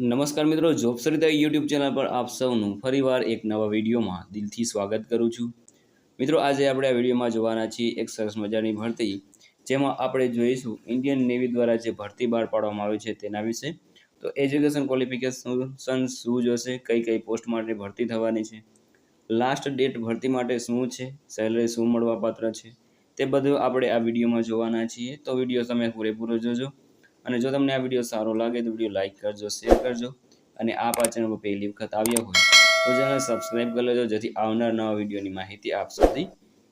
નમસ્કાર મિત્રો, job Sarita YouTube channel પર આપ સૌનું ફરીવાર એક નવા વિડીયોમાં દિલથી સ્વાગત કરું છું. મિત્રો, આજે આપણે આ વિડીયોમાં જોવાના છીએ એક સરસ મજાની ભરતી, જેમાં આપણે જોઈશું ઇન્ડિયન નેવી દ્વારા જે ભરતી બહાર પાડવામાં આવી છે તેના વિશે. તો એજ્યુકેશન ક્વોલિફિકેશન શું જોશે, કઈ કઈ પોસ્ટ માટે ભરતી થવાની છે લાસ્ટ ડેટ ભરતી માટે શું છે સેલરી શું મળવાપાત્ર છે, તે બધું આપણે આ વિડીયોમાં જોવાના છીએ. તો વીડિયો તમે પૂરેપૂરો જોજો. અને જો તમને આ વીડિયો સારો લાગે તો વીડિયો લાઇક કરજો શેર કરજો અને આ પાછળ પર પહેલી વખત આવ્યા હોય તો ચેનલ સબસ્ક્રાઈબ કરી લેજો, જેથી આવનાર નવા વિડીયોની માહિતી આપ સુધી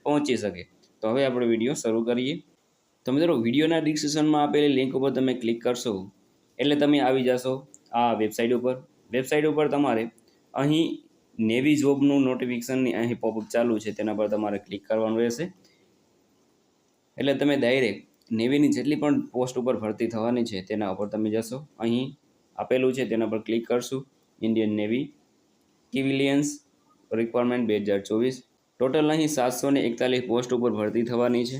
પહોંચી શકે. તો હવે આપણે વીડિયો શરૂ કરીએ. તો મિત્રો વિડીયોના ડિસ્ક્રિપ્શનમાં આપેલી લિંક ઉપર તમે ક્લિક કરશો એટલે તમે આવી જશો આ વેબસાઇટ ઉપર. વેબસાઇટ ઉપર તમારે અહીં નેવી જોબનું નોટિફિકેશનની અહીં પોપઅપ ચાલુ છે, તેના પર તમારે ક્લિક કરવાનું રહેશે. એટલે તમે ડાયરેક્ટ નેવીની જેટલી પણ પોસ્ટ ઉપર ભરતી થવાની છે તેના ઉપર તમે જશો. અહીં આપેલું છે તેના પર ક્લિક કરશું. ઇન્ડિયન નેવી કિવિલિયન્સ રિક્વાયરમેન્ટ બે હજાર ચોવીસ. ટોટલ અહીં સાતસો ને એકતાલીસ પોસ્ટ ઉપર ભરતી થવાની છે.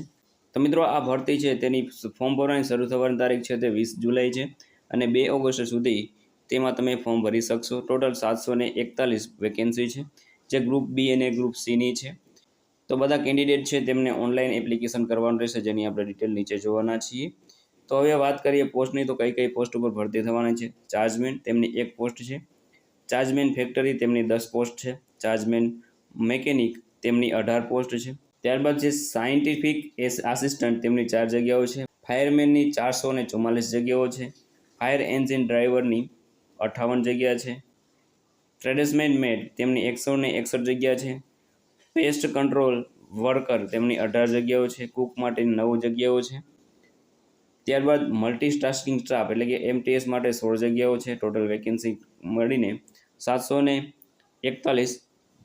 તો મિત્રો, આ ભરતી છે તેની ફોર્મ ભરવાની શરૂ થવાની તારીખ છે તે વીસ જુલાઈ છે અને બે ઓગસ્ટ સુધી તેમાં તમે ફોર્મ ભરી શકશો. ટોટલ સાતસો એકતાલીસ વેકેન્સી છે. જે ગ્રુપ બી અને ગ્રુપ સીની છે. તો બધા કેન્ડિડેટ છે તેમને ઓનલાઈન એપ્લિકેશન કરવાનું રહેશે, જેની આપણે ડિટેલ નીચે જોવાના છીએ. તો હવે વાત કરીએ પોસ્ટની તો કઈ કઈ પોસ્ટ ઉપર ભરતી થવાની છે? ચાર્જમેન તેમની એક પોસ્ટ છે. ચાર્જમેન ફેક્ટરી તેમની દસ પોસ્ટ છે. ચાર્જમેન મેકેનિક તેમની અઢાર પોસ્ટ છે. ત્યારબાદ છે સાયન્ટિફિક એસ આસિસ્ટન્ટ તેમની ચાર જગ્યાઓ છે. ફાયરમેનની ચારસો ને ચુમ્માલીસ જગ્યાઓ છે. ફાયર એન્જિન ડ્રાઈવરની અઠ્ઠાવન જગ્યા છે. ટ્રેડસમેન મેડ તેમની એકસો ને એકસઠ જગ્યા છે. પેસ્ટ કંટ્રોલ વર્કર તેમની અઢાર જગ્યાઓ છે, કુક માટેની નવ જગ્યાઓ છે. ત્યારબાદ મલ્ટી મલ્ટીટાસ્કિંગ સ્ટાફ એટલે કે એમટીએસ માટે સોળ જગ્યાઓ છે ટોટલ વેકેન્સી મળીને સાતસો ને એકતાલીસ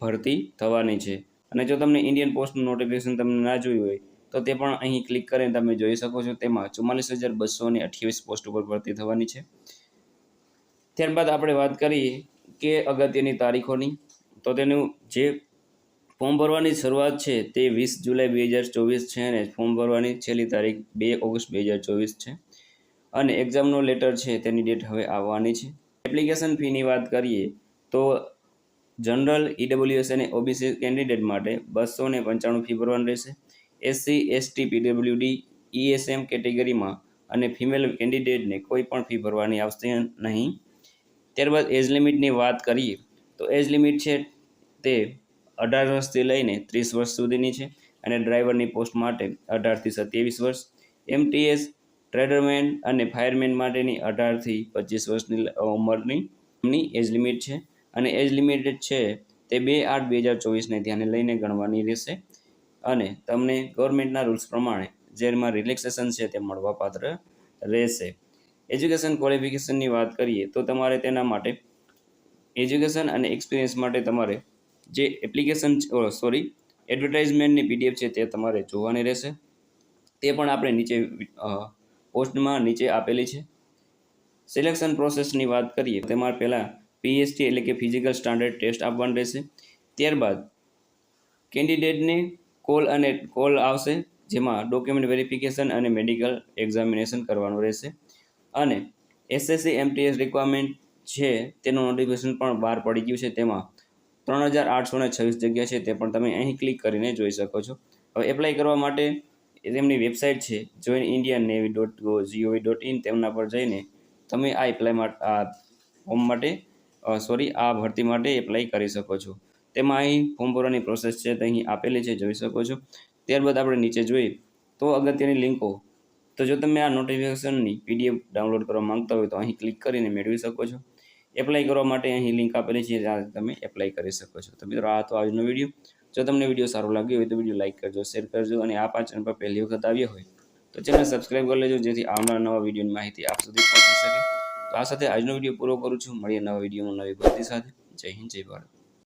ભરતી થવાની છે. અને જો તમને ઇન્ડિયન પોસ્ટનું નોટિફિકેશન તમને ના જોયું હોય, તો તે પણ અહીં ક્લિક કરીને તમે જોઈ શકો છો, તેમાં ચુમ્માલીસ હજાર બસો ને અઠ્યાવીસ પોસ્ટ ઉપર ભરતી થવાની છે. ત્યારબાદ આપણે વાત કરીએ કે અગત્યની તારીખોની, તો તેનું જે ફોર્મ ભરવાની શરૂઆત છે તે વીસ જુલાઈ બે હજાર ચોવીસ છે અને ફોર્મ ભરવાની છેલ્લી તારીખ બે ઓગસ્ટ બે હજાર ચોવીસ છે. અને એક્ઝામનો લેટર છે તેની ડેટ હવે આવવાની છે. એપ્લિકેશન ફીની વાત કરીએ તો જનરલ ઈડબ્લ્યુએસ અને ઓબીસી કેન્ડિડેટ માટે બસો ને પંચાણું ફી ભરવાની રહેશે. એસસી એસટી પીડબ્લ્યુડી ઈએસએમ કેટેગરીમાં અને ફિમેલ કેન્ડિડેટને કોઈ પણ ફી ભરવાની આવશે નહીં. ત્યારબાદ એજ લિમિટની વાત કરીએ તો એજ લિમિટ છે તે અઢાર વર્ષથી લઈને ત્રીસ વર્ષ સુધીની છે અને ડ્રાઈવરની પોસ્ટ માટે અઢારથી સત્યાવીસ વર્ષ. એમટીએસ ટ્રેડરમેન અને ફાયરમેન માટેની અઢારથી પચીસ વર્ષની ઉંમરની એજ લિમિટ છે અને એજ લિમિટ છે તે બે આઠ બે હજાર ચોવીસને ધ્યાને લઈને ગણવાની રહેશે અને તમને ગવર્મેન્ટના રૂલ્સ પ્રમાણે જેમાં રિલેક્સેશન છે તે મળવાપાત્ર રહેશે. એજ્યુકેશન ક્વોલિફિકેશનની વાત કરીએ તો તમારે તેના માટે એજ્યુકેશન અને એક્સપિરિયન્સ માટે તમારે જે એપ્લિકેશન સોરી એડવર્ટાઇઝમેન્ટની પીડીએફ છે તે તમારે જોવાની રહેશે. તે પણ આપણે નીચે પોસ્ટમાં નીચે આપેલી છે. સિલેક્શન પ્રોસેસની વાત કરીએ, તેમાં પહેલાં પીએસટી એટલે કે ફિઝિકલ સ્ટાન્ડર્ડ ટેસ્ટ આપવાનું રહેશે. ત્યારબાદ કેન્ડિડેટને કોલ અને કોલ આવશે, જેમાં ડોક્યુમેન્ટ વેરિફિકેશન અને મેડિકલ એક્ઝામિનેશન કરવાનું રહેશે. અને એસએસસી એમટીએસ રિક્વાયરમેન્ટ છે, તેનું નોટિફિકેશન પણ બહાર પડી ગયું છે, તેમાં ત્રણ હજાર આઠસો ને છવ્વીસ જગ્યા છે, તે પણ તમે અહીં ક્લિક કરીને જોઈ શકો છો. હવે એપ્લાય કરવા માટે તેમની વેબસાઇટ છે join Indian navy dot go GOV dot in તેમના પર જઈને તમે આ એપ્લાય માટે આ ફોર્મ માટે સોરી આ ભરતી માટે એપ્લાય કરી શકો છો. તેમાં અહીં ફોર્મ ભરવાની પ્રોસેસ છે, તે અહીં આપેલી છે, જોઈ શકો છો. ત્યારબાદ આપણે નીચે જોઈએ, તો અગત્યની લિંકો. તો જો તમે આ નોટિફિકેશનની પીડીએફ ડાઉનલોડ કરવા માંગતા હોય તો અહીં ક્લિક કરીને મેળવી શકો છો. એપ્લાય કરવા માટે અહીં લિંક આપેલી છે ત્યાં તમે એપ્લાય કરી શકો છો. તો મિત્રો, આ તો આજનો વીડિયો જો તમને વીડિયો સારો લાગ્યો હોય તો વીડિયો લાઇક કરજો શેર કરજો, અને આ પાંચ ચેનલ પર પહેલી વખત આવ્યો હોય તો ચેનલ સબસ્ક્રાઈબ કરી લેજો, જેથી આવનાર નવા વિડીયોની માહિતી આપ સુધી પહોંચી શકે. તો આ સાથે આજનો વીડિયો પૂરો કરું છું. મળીએ નવા વિડીયોમાં નવી ભરતી સાથે. જય હિન્દ, જય ભારત.